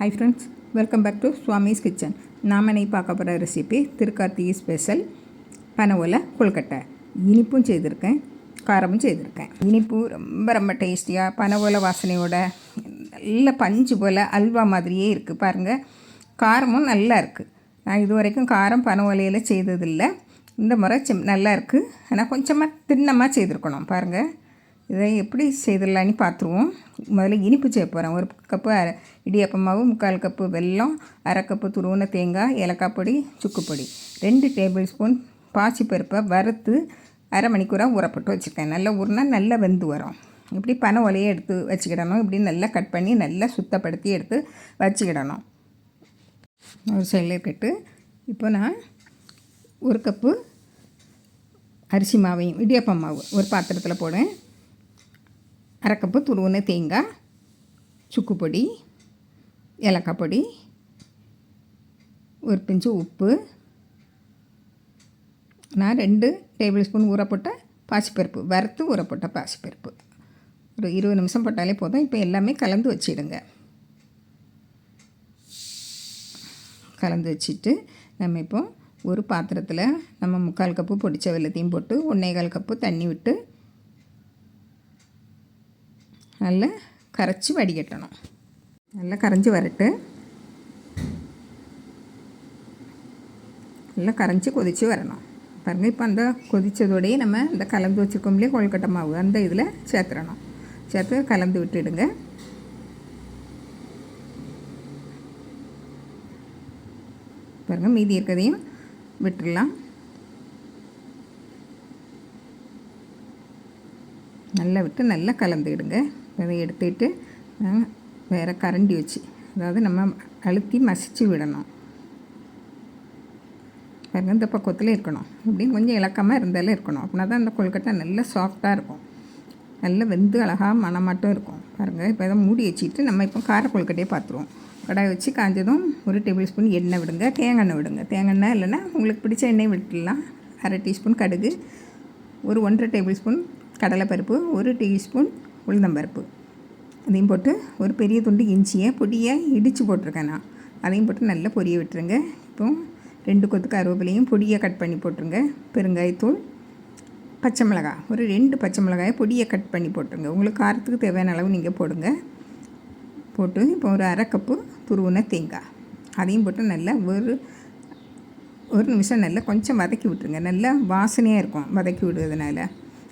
Hi friends welcome back to Swami's kitchen நாம் இன்னைக்கு பார்க்க போகிற ரெசிபி திருக்கார்த்திகை ஸ்பெஷல் பனவோல ஓலை கொழுக்கட்டை. இனிப்பும் செய்திருக்கேன் காரமும் செய்திருக்கேன். இனிப்பு ரொம்ப ரொம்ப டேஸ்டியாக பனவோல ஓலை வாசனையோட நல்ல பஞ்சு போல் அல்வா மாதிரியே இருக்குது பாருங்கள் காரமும் நல்லா இருக்குது நான் இது வரைக்கும் காரம் பனவோலையில் செய்ததில்லை. இந்த முறை செம் நல்லா இருக்குது ஆனால் கொஞ்சமாக திண்ணமாக செய்திருக்கணும் பாருங்கள் இதை எப்படி செய்திடலான்னு பார்த்துருவோம். முதல்ல இனிப்பு செய்ய போகிறேன் ஒரு கப்பு அரை இடியாப்ப மாவு முக்கால் கப்பு வெல்லம் அரை கப்பு துருவன தேங்காய் ஏலக்காய் பொடி சுக்குப்பொடி ரெண்டு டேபிள் ஸ்பூன் பாசிப்பருப்பை வறுத்து அரை மணிக்கூராக ஊறப்பட்டு வச்சுருக்கேன் நல்லா ஊறினா நல்லா வெந்து வரும். இப்படி பனை ஒலையை எடுத்து வச்சுக்கிடணும். இப்படி நல்லா கட் பண்ணி நல்லா சுத்தப்படுத்தி எடுத்து வச்சுக்கிடணும். ஒரு சைடில் இருக்கட்டு இப்போ நான் ஒரு கப்பு அரிசி மாவையும் இடியப்பம் மாவு ஒரு பாத்திரத்தில் போடுவேன். அரைக்கப்பு கப்பு தேங்காய் சுக்கு பொடி ஏலக்காய் பொடி ஒரு பிஞ்சு உப்பு நான் ரெண்டு டேபிள் ஸ்பூன் ஊறப்பட்ட பாசிப்பருப்பு வறுத்து ஊறப்பட்ட பாசிப்பருப்பு. ஒரு இருபது நிமிஷம் போட்டாலே போதும். இப்போ எல்லாமே கலந்து வச்சிடுங்க. கலந்து வச்சுட்டு நம்ம இப்போ ஒரு பாத்திரத்தில் நம்ம முக்கால் கப்பு பொடிச்ச வெள்ளத்தையும் போட்டு ஒன்றேகால் கப்பு தண்ணி விட்டு நல்லா கரைச்சி வடிகட்டணும் நல்லா கரைஞ்சி வரட்டு. நல்லா கரைஞ்சி கொதித்து வரணும். பாருங்கள் இப்போ அந்த கொதித்ததோடையே நம்ம இந்த கலந்து வச்சுருக்கோம்லேயே கொழுக்கட்டை மாவு. அந்த இதில் சேர்த்துடணும் சேர்த்து கலந்து விட்டுடுங்க. பாருங்கள் மீதி இருக்கிறதையும் விட்டுடலாம். நல்லா விட்டு நல்லா கலந்துக்கிடுங்க அதை எடுத்துட்டு வேறு கரண்டி வச்சு அதாவது நம்ம அழுத்தி மசிச்சு விடணும். பாருங்கள் இந்த பக்கத்தில் இருக்கணும். இப்படின்னு கொஞ்சம் இலக்கமாக இருந்தாலும் இருக்கணும். அப்படின்னா தான் அந்த கொழுக்கட்டை நல்லா சாஃப்டாக இருக்கும். நல்லா வெந்து அழகாக மட்டும் இருக்கும். பாருங்கள் இப்போ இதை மூடி வச்சுட்டு நம்ம இப்போ கார கொழுக்கட்டையே பார்த்துருவோம். கடாய் வச்சு காஞ்சதும் ஒரு டேபிள் ஸ்பூன் எண்ணெய் விடுங்க. தேங்காய் எண்ணெய் விடுங்க. தேங்காய் எண்ணெய் இல்லைன்னா உங்களுக்கு பிடிச்ச எண்ணெய் விட்டுடலாம். அரை டீஸ்பூன் கடுகு ஒரு ஒன்றரை டேபிள் ஸ்பூன் கடலைப்பருப்பு ஒரு டீஸ்பூன் உளுந்தம்பருப்பு அதையும் போட்டு ஒரு பெரிய துண்டு இஞ்சியை பொடியை இடித்து போட்டிருக்கேன் நான். அதையும் போட்டு நல்லா பொரிய விட்டுருங்க. இப்போ ரெண்டு கொத்து கருவேப்பிலையும் பொடியை கட் பண்ணி போட்டுருங்க. பெருங்காயத்தூள் பச்சை மிளகாய். ஒரு ரெண்டு பச்சை மிளகாயை பொடியை கட் பண்ணி போட்டுருங்க. உங்களுக்கு காரத்துக்கு தேவையான அளவு நீங்கள் போடுங்க. போட்டு இப்போ ஒரு அரை கப்பு துருவுன தேங்காய். அதையும் போட்டு நல்லா ஒரு ஒரு நிமிஷம் நல்லா கொஞ்சம் வதக்கி விட்டுருங்க. நல்லா வாசனையாக இருக்கும் வதக்கி விடுறதுனால.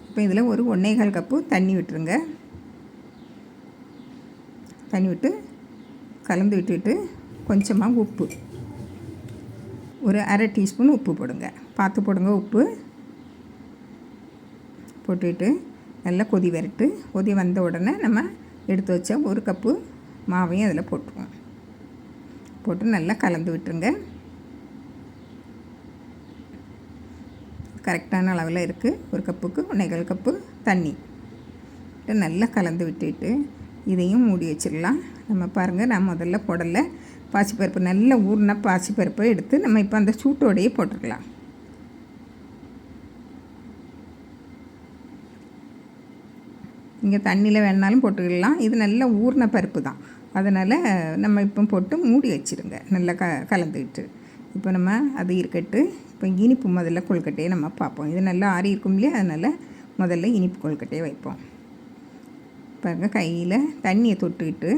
இப்போ இதில் ஒரு ஒன்றேகால் கப்பு தண்ணி விட்டுருங்க. தண்ணி விட்டு கலந்து விட்டுட்டு கொஞ்சமாக உப்பு. ஒரு அரை டீஸ்பூன் உப்பு போடுங்க. பார்த்து போடுங்க உப்பு. போட்டுட்டு நல்லா கொதி வரட்டு. கொதி வந்த உடனே நம்ம எடுத்து வச்ச ஒரு கப்பு மாவையும் அதில் போட்டுருவோம். போட்டு நல்லா கலந்து விட்டுருங்க. கரெக்டான அளவில் இருக்குது ஒரு கப்புக்கு ஒன்றேகால் கப்பு தண்ணி. நல்லா கலந்து விட்டுட்டு இதையும் மூடி வச்சிடலாம். நம்ம பாருங்கள் நான் முதல்ல போடலை பாசிப்பருப்பு நல்ல ஊறின பாசிப்பருப்பை எடுத்து நம்ம இப்போ அந்த சூட்டோடையே போட்டுக்கலாம். இங்கே தண்ணியில் வேணாலும் போட்டுக்கலாம். இது நல்லா ஊறின பருப்பு தான். அதனால் நம்ம இப்போ போட்டு மூடி வச்சுருங்க. நல்லா க கலந்துக்கிட்டு. இப்போ நம்ம அது இருக்கட்டு இப்போ இனிப்பு முதல்ல கொழுக்கட்டையை நம்ம பார்ப்போம். இது நல்லா ஆறி இருக்கும் இல்லையா? அதனால் முதல்ல இனிப்பு கொழுக்கட்டையை வைப்போம். பாருங்கள் கையில் தண்ணியை தொட்டுக்கிட்டு.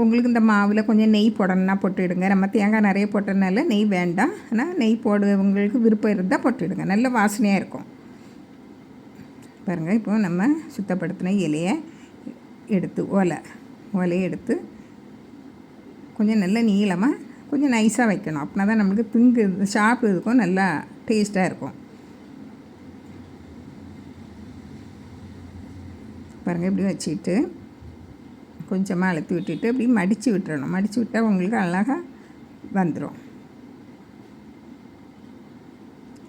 உங்களுக்கு இந்த மாவில் கொஞ்சம் நெய் போடணுன்னா போட்டுவிடுங்க நம்ம தேங்காய் நிறைய போட்டதுனால நெய் வேண்டாம். ஆனால் நெய் போடுறவங்களுக்கு விருப்பம் இருந்தால் போட்டுவிடுங்க நல்ல வாசனையாக இருக்கும். பாருங்கள் இப்போ நம்ம சுத்தப்படுத்தின இலையை எடுத்து ஓலை ஓலையை எடுத்து கொஞ்சம் நல்ல நீளமாக கொஞ்சம் நைஸாக வைக்கணும். அப்படின்னா தான் நம்மளுக்கு திங்கு சாப்பிட்றதுக்கும் நல்லா டேஸ்ட்டாக இருக்கும். பாருங்கள் இப்படி வச்சுட்டு கொஞ்சமாக அழுத்தி விட்டுட்டு இப்படி மடித்து விட்டுறணும். மடித்து விட்டால் உங்களுக்கு அழகாக வந்துடும்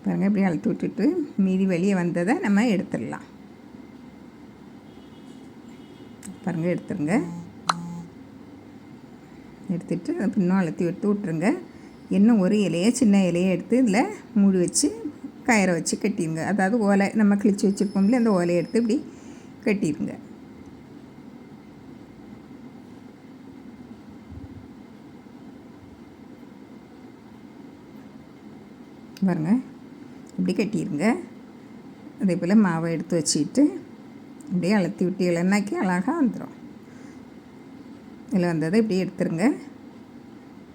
பாருங்கள் இப்படி அழுத்து விட்டுட்டு மீதி வெளியே வந்ததை நம்ம எடுத்துடலாம். பாருங்கள் எடுத்துருங்க. எடுத்துட்டு இன்னும் அழுத்தி எடுத்து விட்ருங்க இன்னும் ஒரு இலையை சின்ன இலையை எடுத்து இதில் மூடி வச்சு கயிறை வச்சு கட்டிடுங்க. அதாவது ஓலை நம்ம கிழிச்சு வச்சுருப்போம்ல அந்த ஓலையை எடுத்து இப்படி கட்டிடுங்க. பாருங்க இப்படி கட்டிடுங்க. அதே போல் மாவை எடுத்து வச்சுக்கிட்டு இப்படியே அழுத்தி விட்டு இல்லைன்னாக்கி அழகாக வந்துடும் இதில் வந்ததை இப்படி எடுத்துருங்க.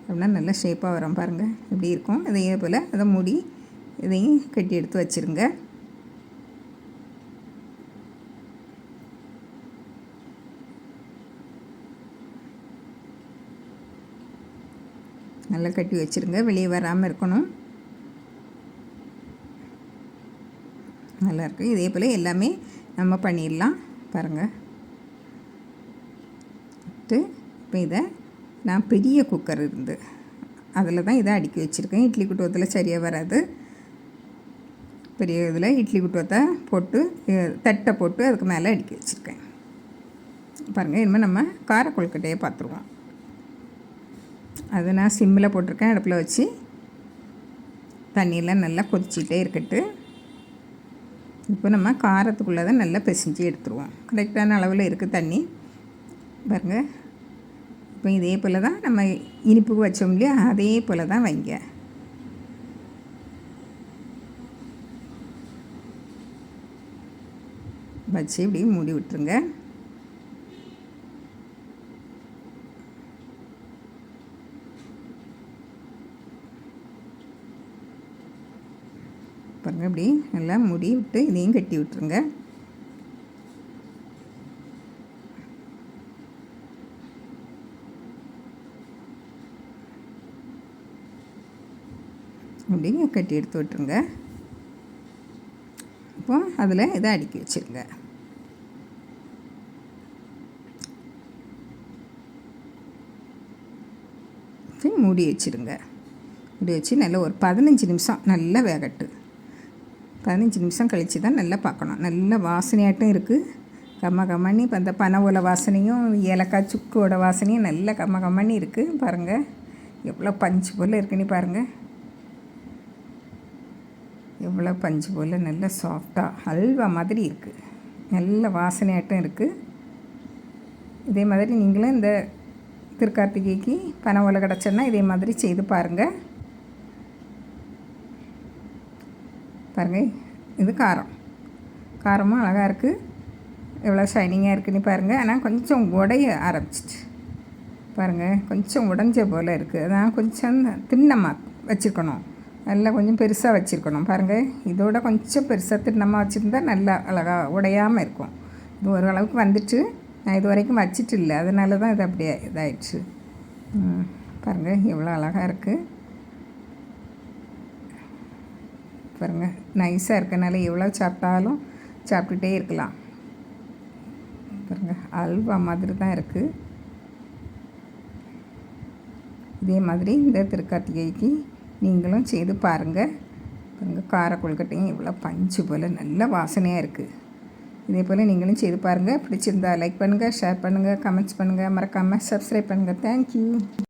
அப்படின்னா நல்லா ஷேப்பாக வரும் பாருங்கள் இப்படி இருக்கும்? இதே போல் அதை மூடி இதையும் கட்டி எடுத்து வச்சுருங்க. நல்லா கட்டி வச்சுருங்க. வெளியே வராமல் இருக்கணும். நல்லாயிருக்கு இதே போல் எல்லாமே நம்ம பண்ணிடலாம். பாருங்கள் இப்போ இதை நான் பெரிய குக்கர் இருந்து அதில் தான் இதை அடுக்கி வச்சுருக்கேன். இட்லி குட்டுவத்தில் சரியாக வராது. பெரிய இதில் இட்லி குட்டுவத்தை போட்டு தட்டை போட்டு அதுக்கு மேலே அடுக்கி வச்சுருக்கேன். பாருங்கள் இனிமேல் நம்ம கார கொழுக்கட்டையை பார்த்துருவோம். அதை நான் சிம்மில் போட்டிருக்கேன் அடுப்பில் வச்சு. தண்ணியெல்லாம் நல்லா கொதிச்சிட்டே இருக்கட்டு. இப்போ நம்ம காரத்துக்குள்ளே தான் நல்லா பிசைஞ்சு எடுத்துருவோம். கரெக்டான அளவில் இருக்குது தண்ணி. பாருங்கள் இப்போ இதே போல் தான் நம்ம இனிப்புக்கு வச்சோம் இல்லையா? அதே போல் தான் வைங்க. வச்சு இப்படி மூடி விட்டுருங்க. பாருங்கள் இப்படி நல்லா முடி விட்டு இதையும் கட்டி விட்டுருங்க. அப்படி கட்டி எடுத்து விட்டுருங்க. இப்போ அதில் இதை அடுக்கி வச்சுருங்க. மூடி வச்சுருங்க. மூடி வச்சு நல்லா ஒரு பதினஞ்சு நிமிஷம் நல்லா வேகட்டு. பதினஞ்சு நிமிஷம் கழித்து தான் நல்லா பார்க்கணும். நல்ல வாசனையாட்டும் இருக்குது கம்ம கம்மண்ணி இப்போ அந்த பனை ஓலை வாசனையும் ஏலக்காய் சுக்கோட வாசனையும் நல்ல கம்ம கம்மண்ணி இருக்குது பாருங்கள் எவ்வளோ பஞ்சு போல் இருக்குன்னு பாருங்கள் எவ்வளோ பஞ்சு போல் நல்ல சாஃப்டாக ஹல்வா மாதிரி இருக்குது நல்ல வாசனையாட்டம் இருக்குது இதே மாதிரி நீங்களும் இந்த திருக்கார்த்திகைக்கு பனை ஓலை கிடச்சோன்னா இதே மாதிரி செய்து பாருங்கள் பாருங்கள் இது காரம். காரமும் அழகாக இருக்குது எவ்வளோ ஷைனிங்காக இருக்குன்னு பாருங்கள் ஆனால் கொஞ்சம் உடைய ஆரம்பிச்சிட்டு பாருங்கள் கொஞ்சம் உடஞ்ச போல் இருக்குது அதான் கொஞ்சம் திண்ணமாக வச்சுருக்கணும். நல்லா கொஞ்சம் பெருசாக வச்சுருக்கணும். பாருங்கள் இதோட கொஞ்சம் பெருசாக திண்ணமாக வச்சுருந்தா நல்லா அழகாக உடையாமல் இருக்கும். இது ஓரளவுக்கு வந்துட்டு நான் இது வரைக்கும் வச்சிட்டு இல்லை. அதனால தான் இது அப்படியே இதாயிடுச்சு. பாருங்கள் எவ்வளோ அழகாக இருக்குது பாருங்கள் நைஸாக இருக்கனால எவ்வளோ சாப்பிட்டாலும் சாப்பிட்டுட்டே இருக்கலாம். பாருங்கள் அல்வா மாதிரி தான் இருக்குது இதே மாதிரி இந்த திருக்கார்த்திகைக்கு நீங்களும் செய்து பாருங்கள் பாருங்கள் கார கொழுக்கட்டையும் இவ்வளோ பஞ்சு போல் நல்ல வாசனையாக இருக்குது இதே போல் நீங்களும் செய்து பாருங்கள் பிடிச்சிருந்தா லைக் பண்ணுங்கள் ஷேர் பண்ணுங்கள் கமெண்ட்ஸ் பண்ணுங்கள் மறக்காமல் சப்ஸ்கிரைப் பண்ணுங்கள் தேங்க்யூ